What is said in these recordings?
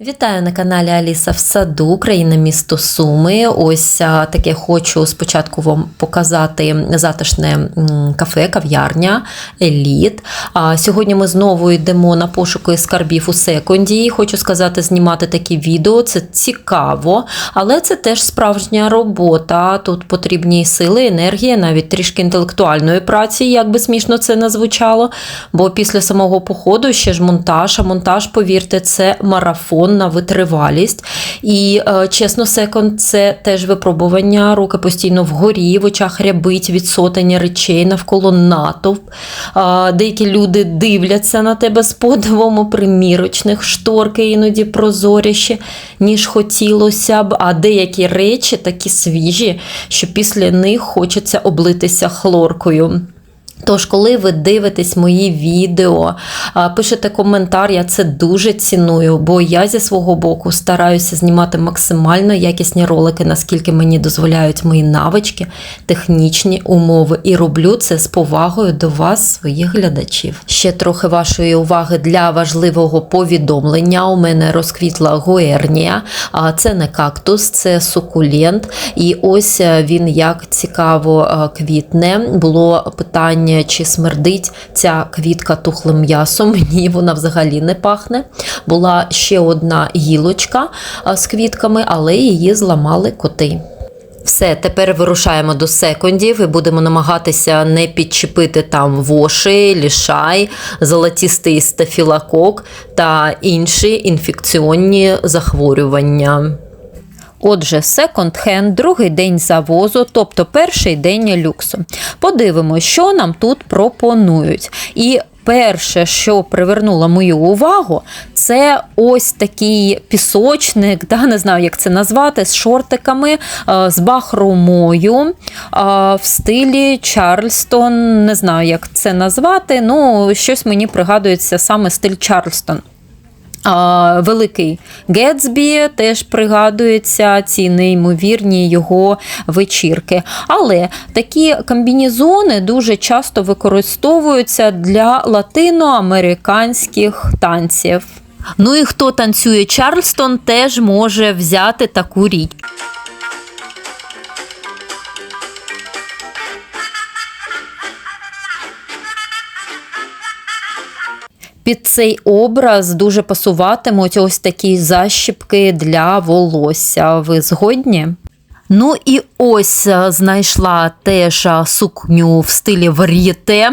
Вітаю на каналі Аліса в саду, Україна місто Суми. Ось таке хочу спочатку вам показати затишне кафе, кав'ярня, еліт. А, сьогодні ми знову йдемо на пошуки скарбів у секунді. Хочу сказати, знімати такі відео це цікаво, але це теж справжня робота. Тут потрібні сили, енергія, навіть трішки інтелектуальної праці, як би смішно це не звучало. Бо після самого походу ще ж монтаж, а монтаж, повірте, це марафон на витривалість. І е, чесно, секонд це теж випробування. Руки постійно вгорі, в очах рябить від сотень речей навколо натовп. Деякі люди дивляться на тебе з подивом у примірочних, шторки іноді прозоріші, ніж хотілося б. А деякі речі такі свіжі, що після них хочеться облитися хлоркою. Тож, коли ви дивитесь мої відео, пишете коментар, я це дуже ціную, бо я зі свого боку стараюся знімати максимально якісні ролики, наскільки мені дозволяють мої навички, технічні умови. І роблю це з повагою до вас, своїх глядачів. Ще трохи вашої уваги для важливого повідомлення. У мене розквітла гуернія, а це не кактус, це сукулент. І ось е, він як цікаво е, квітне. Було питання чи смердить ця квітка тухлим м'ясом. Ні, вона взагалі не пахне. Була ще одна гілочка з квітками, але її зламали коти. Все, тепер вирушаємо до секундів і будемо намагатися не підчепити там воші, лішай, золотістий стафілокок та інші інфекційні захворювання. Отже, секонд-хенд, другий день завозу, тобто перший день люксу. Подивимося, що нам тут пропонують. І перше, що привернуло мою увагу, це ось такий пісочник, да, не знаю, як це назвати, з шортиками, е, з бахромою е, в стилі Чарльстон. Не знаю, як це назвати. Ну, щось мені пригадується саме стиль Чарльстон. Великий Гетсбі теж пригадується ці неймовірні його вечірки. Але такі комбінезони дуже часто використовуються для латиноамериканських танців. Ну і хто танцює Чарльстон, теж може взяти таку річ. Під цей образ дуже пасуватимуть ось такі защіпки для волосся. Ви згодні? Ну і ось е, знайшла теж е, сукню в стилі вар'єте.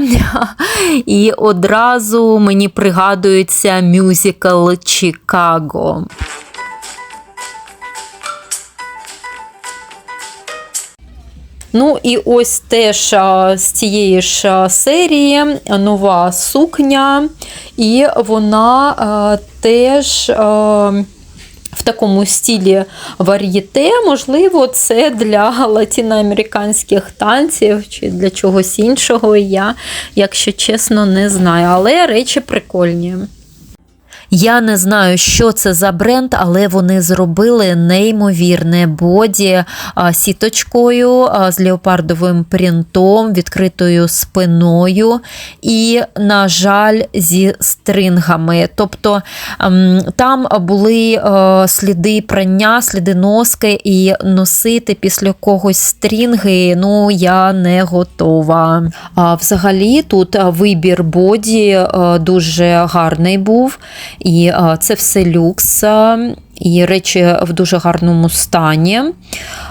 І одразу мені пригадується мюзикл Чикаго. Ну і ось теж з цієї ж серії нова сукня, і вона теж. В такому стілі вар'єте, можливо, це для латиноамериканських танців чи для чогось іншого. Я, якщо чесно, не знаю. Але речі прикольні. Я не знаю, що це за бренд, але вони зробили неймовірне боді сіточкою з леопардовим принтом, відкритою спиною і, на жаль, зі стрингами. Тобто ем, там були е, сліди прання, сліди носки, і носити після когось стрінги ну, я не готова. А, Взагалі, тут вибір боді е, дуже гарний був. І це все люкс, і речі в дуже гарному стані,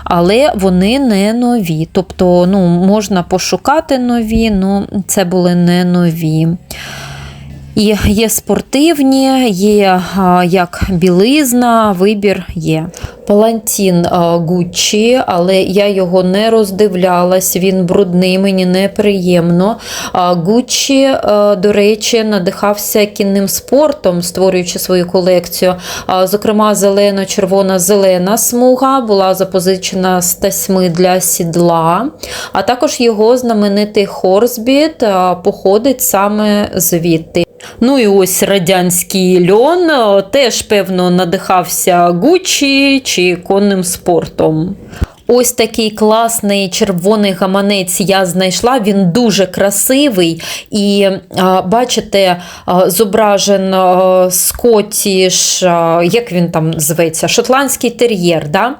але вони не нові. Тобто ну, можна пошукати нові, але це були не нові. І є спортивні, є як білизна, вибір є. Палантін Гуччі, але я його не роздивлялась, він брудний, мені неприємно. Гуччі, до речі, надихався кінним спортом, створюючи свою колекцію. Зокрема, зелено-червона зелена смуга була запозичена з тасьми для сідла, а також його знаменитий Хорсбіт походить саме звідти. Ну і ось радянський льон теж, певно, надихався Гуччі чи конним спортом. Ось такий класний червоний гаманець я знайшла. Він дуже красивий. І бачите, зображен скотіш, як він там зветься, шотландський тер'єр. Да?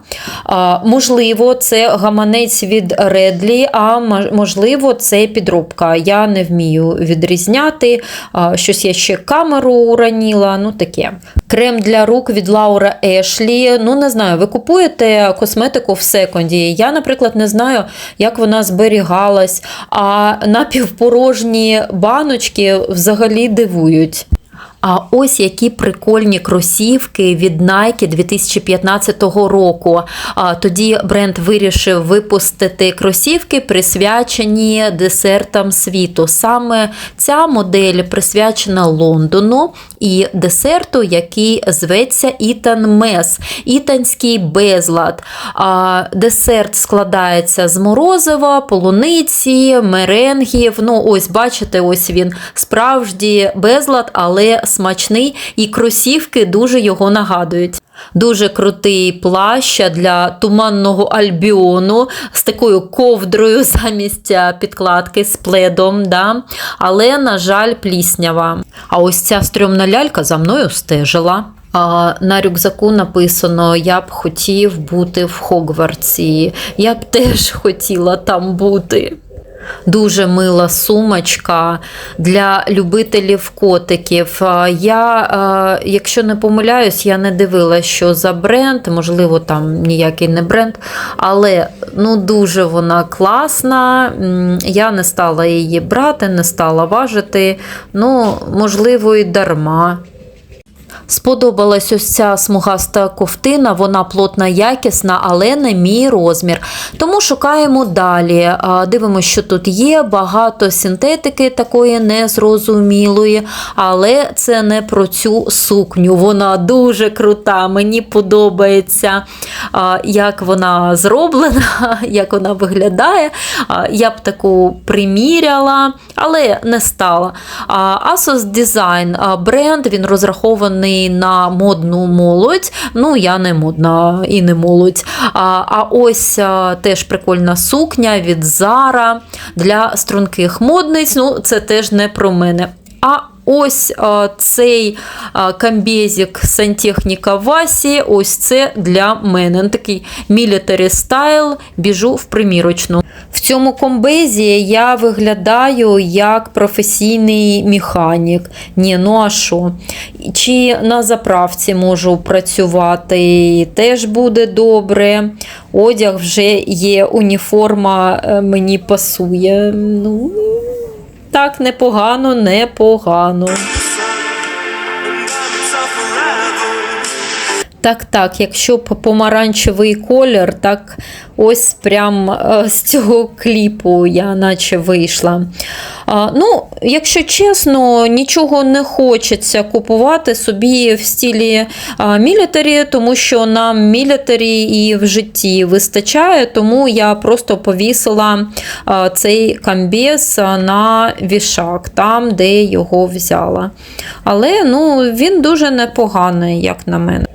Можливо, це гаманець від Редлі, а можливо, це підробка. Я не вмію відрізняти. Щось я ще камеру ураніла. Ну таке. Крем для рук від Лаура Ешлі. Ну, не знаю, ви купуєте косметику в секонді. Я, наприклад, не знаю, як вона зберігалась, а напівпорожні баночки взагалі дивують. А ось які прикольні кросівки від Nike 2015 року. Тоді бренд вирішив випустити кросівки, присвячені десертам світу. Саме ця модель присвячена Лондону і десерту, який зветься Ітан Мес, ітанський безлад. Десерт складається з морозива, полуниці, меренгів. Ну, ось бачите, ось він справді безлад, але смачний, і кросівки дуже його нагадують. Дуже крутий плащ для туманного альбіону з такою ковдрою замість підкладки з пледом. Да? Але, на жаль, пліснява. А ось ця стрьомна лялька за мною стежила. На рюкзаку написано: Я б хотів бути в Хогвартсі. Я б теж хотіла там бути. Дуже мила сумочка для любителів котиків. Я, якщо не помиляюсь, я не дивилася, що за бренд, можливо, там ніякий не бренд, але ну, дуже вона класна. Я не стала її брати, не стала важити. Ну, можливо, і дарма. Сподобалась ось ця смугаста ковтина, вона плотна, якісна, але не мій розмір. Тому шукаємо далі. Дивимося, що тут є. Багато синтетики такої незрозумілої, але це не про цю сукню. Вона дуже крута. Мені подобається, як вона зроблена, як вона виглядає. Я б таку приміряла, але не стала. Asos Design бренд, він розрахований на модну молодь. Ну, я не модна і не молодь. А, а ось а, теж прикольна сукня від Зара для струнких модниць. Ну, це теж не про мене. А ось цей а, камбезик сантехніка Васі, ось це для мене. Такий military стайл, біжу в примірочну. В цьому комбезі я виглядаю як професійний механік. Ні, ну а що? Чи на заправці можу працювати, теж буде добре. Одяг вже є, уніформа е, мені пасує. Ну, так, непогано, непогано. Так, так, якщо помаранчевий колір, так ось прям е, з цього кліпу я наче вийшла. Ну, якщо чесно, нічого не хочеться купувати собі в стілі мілітарі, тому що нам мілітарі і в житті вистачає, тому я просто повісила цей камбіз на вішак, там, де його взяла. Але ну, він дуже непоганий, як на мене.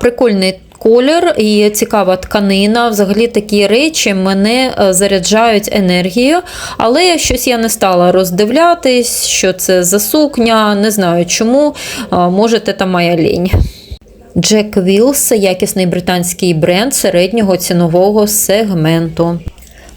Прикольний колір і цікава тканина. Взагалі такі речі мене е, заряджають енергією, але щось я не стала роздивлятись, що це за сукня, не знаю чому. Можете, там моя лінь. Джек Вілс якісний британський бренд середнього цінового сегменту.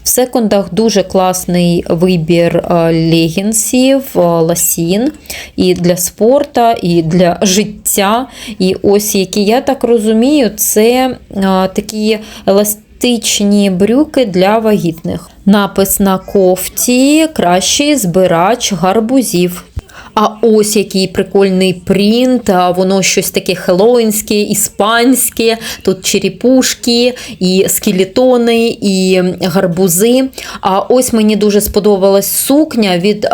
В секундах дуже класний вибір е, легінсів, е, ласін і для спорту, і для життя. І ось які я так розумію, це е, такі еластичні брюки для вагітних. Напис на кофті кращий збирач гарбузів. А ось який прикольний принт, воно щось таке хеллоуінське, іспанське, тут черепушки, і скелетони, і гарбузи. А ось мені дуже сподобалась сукня від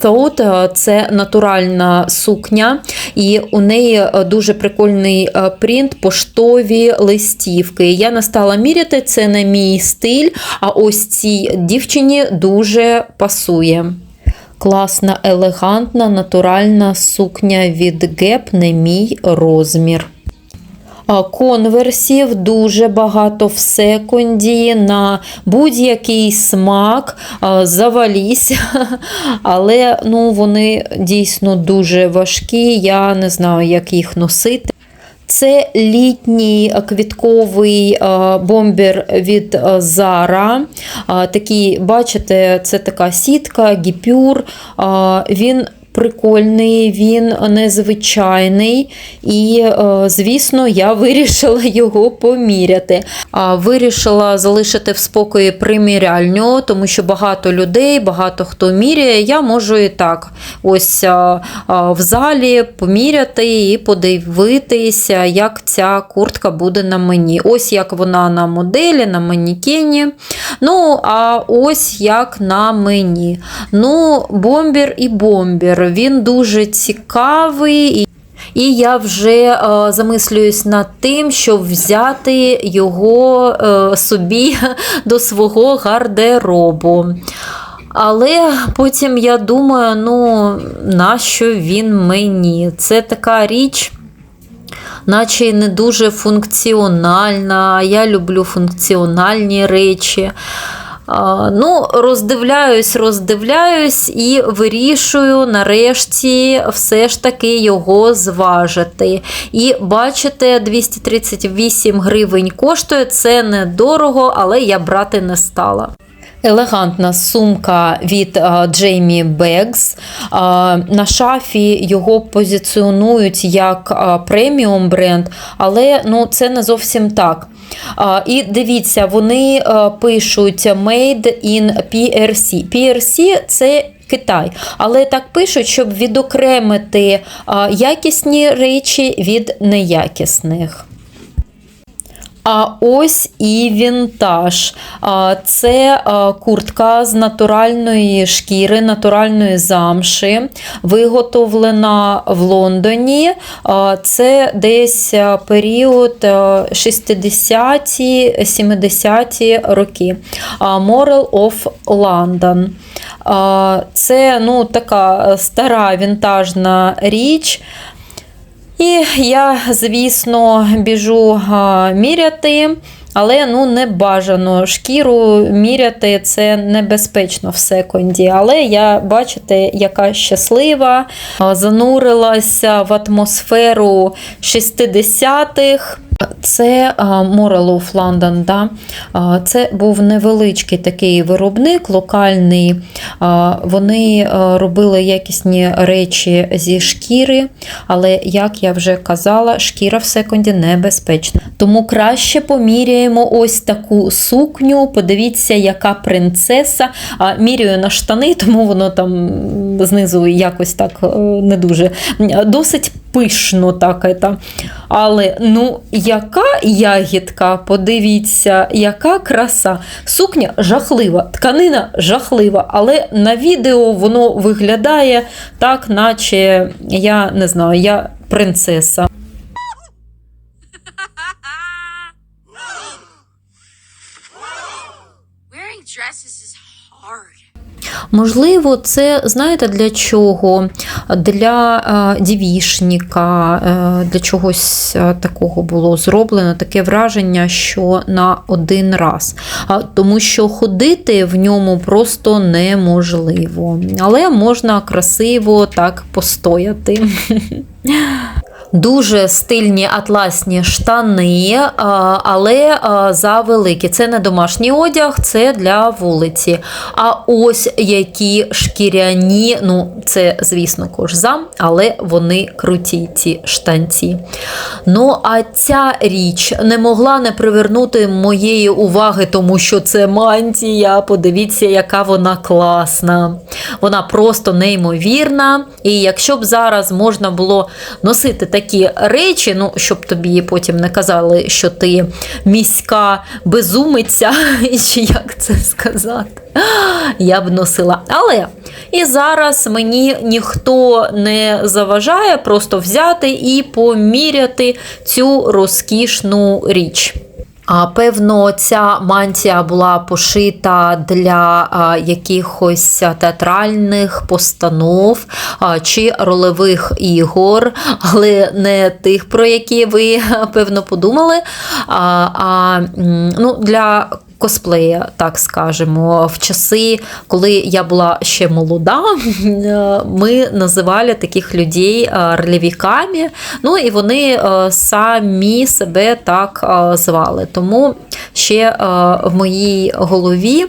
Thought, це натуральна сукня, і у неї дуже прикольний принт, поштові листівки. Я не стала міряти, це не мій стиль, а ось цій дівчині дуже пасує. Класна, елегантна, натуральна сукня від Gap не мій розмір. конверсів, дуже багато в секунді на будь-який смак, а, завалісь. Але ну, вони дійсно дуже важкі. Я не знаю, як їх носити. Це літній квітковий бомбер від а, Zara. Такий, бачите, це така сітка, гіпюр. Він прикольний, він незвичайний. І, е, звісно, я вирішила його поміряти. А Вирішила залишити в спокої приміряльню, тому що багато людей, багато хто міряє. Я можу і так ось а, а, в залі поміряти і подивитися, як ця куртка буде на мені. Ось як вона на моделі, на манікені. Ну, а ось як на мені. Ну, бомбір і бомбір. Він дуже цікавий. І я вже е, замислююсь над тим, щоб взяти його е, собі до свого гардеробу. Але потім я думаю, ну, нащо він мені? Це така річ, наче не дуже функціональна. Я люблю функціональні речі. Ну, роздивляюсь, роздивляюсь і вирішую нарешті все ж таки його зважити. І бачите, 238 гривень коштує, це недорого, але я брати не стала. Елегантна сумка від Джеймі Бегс. На шафі його позиціонують як преміум бренд, але ну, це не зовсім так. І дивіться, вони пишуть Made in PRC. PRC це Китай, але так пишуть, щоб відокремити якісні речі від неякісних. А ось і вінтаж. Це куртка з натуральної шкіри, натуральної замши, виготовлена в Лондоні. Це десь період 60-ті, 70-ті роки. Moral of London. Це ну, така стара вінтажна річ. І я, звісно, біжу міряти, але ну, не бажано шкіру міряти це небезпечно в секунді. Але я, бачите, яка щаслива, занурилася в атмосферу 60-х. Це Moral of да? це був невеличкий такий виробник, локальний. Вони робили якісні речі зі шкіри, але, як я вже казала, шкіра в секунді небезпечна. Тому краще поміряємо ось таку сукню. Подивіться, яка принцеса. Міряю на штани, тому воно там знизу якось так е, не дуже. Досить пишно так. Але ну, яка ягідка, подивіться, яка краса. Сукня жахлива, тканина жахлива, але на відео воно виглядає так, наче я не знаю, я принцеса. Можливо, це знаєте для чого? Для е, дівішника, е, для чогось е, такого було зроблено таке враження, що на один раз. Тому що ходити в ньому просто неможливо. Але можна красиво так постояти. Дуже стильні атласні штани, але а, завеликі. Це не домашній одяг, це для вулиці. А ось які шкіряні, ну, це, звісно, кожзам, але вони круті, ці штанці. Ну, а ця річ не могла не привернути моєї уваги, тому що це мантія. Подивіться, яка вона класна. Вона просто неймовірна. І якщо б зараз можна було носити такі речі, ну, щоб тобі потім не казали, що ти міська безумиця, чи як це сказати, я б носила. Але і зараз мені ніхто не заважає просто взяти і поміряти цю розкішну річ. А певно, ця мантія була пошита для а, якихось театральних постанов а, чи ролевих ігор, але не тих, про які ви певно подумали. А, а ну, для косплея, так скажемо. В часи, коли я була ще молода, ми називали таких людей е, ролевиками, ну і вони е, самі себе так е, звали. Тому ще е, в моїй голові.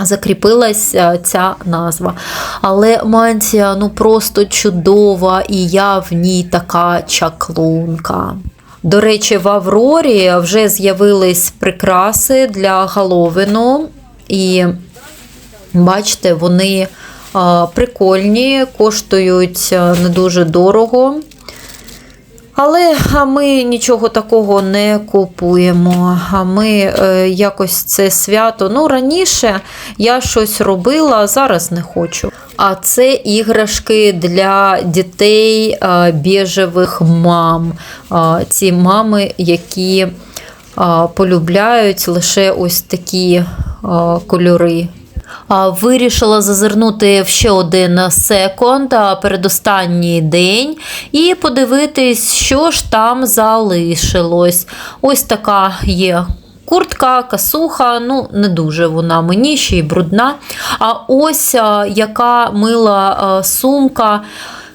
Закріпилась е, ця назва. Але мантія ну просто чудова, і я в ній така чаклунка. До речі, в Аврорі вже з'явились прикраси для Галовину. І бачите, вони прикольні, коштують не дуже дорого. Але ми нічого такого не купуємо. А ми е, якось це свято. Ну, раніше я щось робила, а зараз не хочу. А це іграшки для дітей е, біжевих мам. Е, ці мами, які е, полюбляють лише ось такі кольори. Вирішила зазирнути в ще один секонд, передостанній день, і подивитись, що ж там залишилось. Ось така є. Куртка, касуха, ну не дуже вона мені ще й брудна. А ось яка мила сумка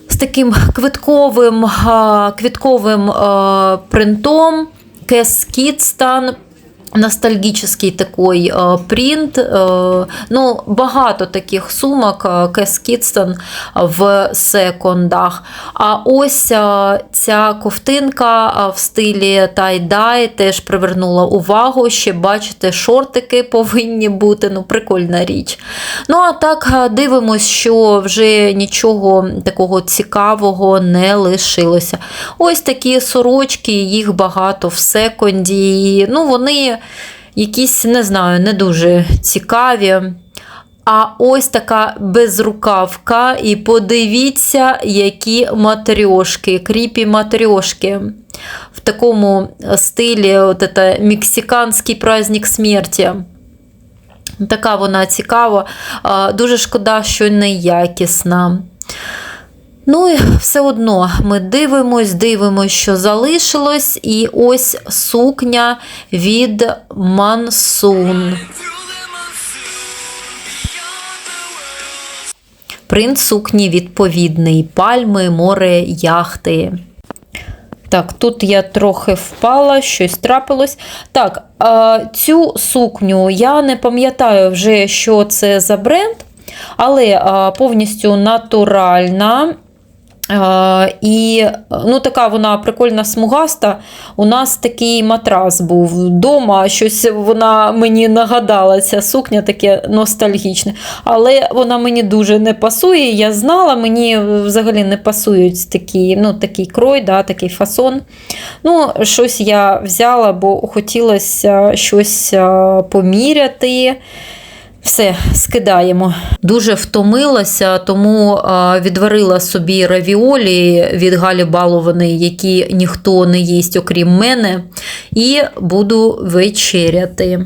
з таким квитковим, квітковим принтом. Кес Кітстан Ностальгічний такий е, принт. Е, ну, багато таких сумок е, Кес Кітстон в секондах. А ось ця ковтинка в стилі тай-дай теж привернула увагу. Ще бачите, шортики повинні бути. Ну, прикольна річ. Ну, а так е, дивимось, що вже нічого такого цікавого не лишилося. Ось такі сорочки, їх багато в секонді. Ну, вони якісь, не знаю, не дуже цікаві. А ось така безрукавка. І подивіться, які матрьошки, кріпі матрьошки. В такому стилі от это, мексиканський праздник смерті. Така вона цікава. Дуже шкода, що не якісна. Ну і все одно ми дивимось, дивимось, що залишилось. І ось сукня від Мансун. Принт сукні відповідний: пальми, море, яхти. Так, тут я трохи впала, щось трапилось. Так, цю сукню я не пам'ятаю вже, що це за бренд, але повністю натуральна. А, і ну, така вона прикольна смугаста. У нас такий матрас був вдома, щось вона мені нагадала, ця сукня таке ностальгічне. Але вона мені дуже не пасує. Я знала, мені взагалі не пасують такі, ну, такий крой, да, такий фасон. Ну, Щось я взяла, бо хотілося щось поміряти. Все, скидаємо. Дуже втомилася, тому відварила собі равіолі від Галі Баловани, які ніхто не їсть, окрім мене, і буду вечеряти.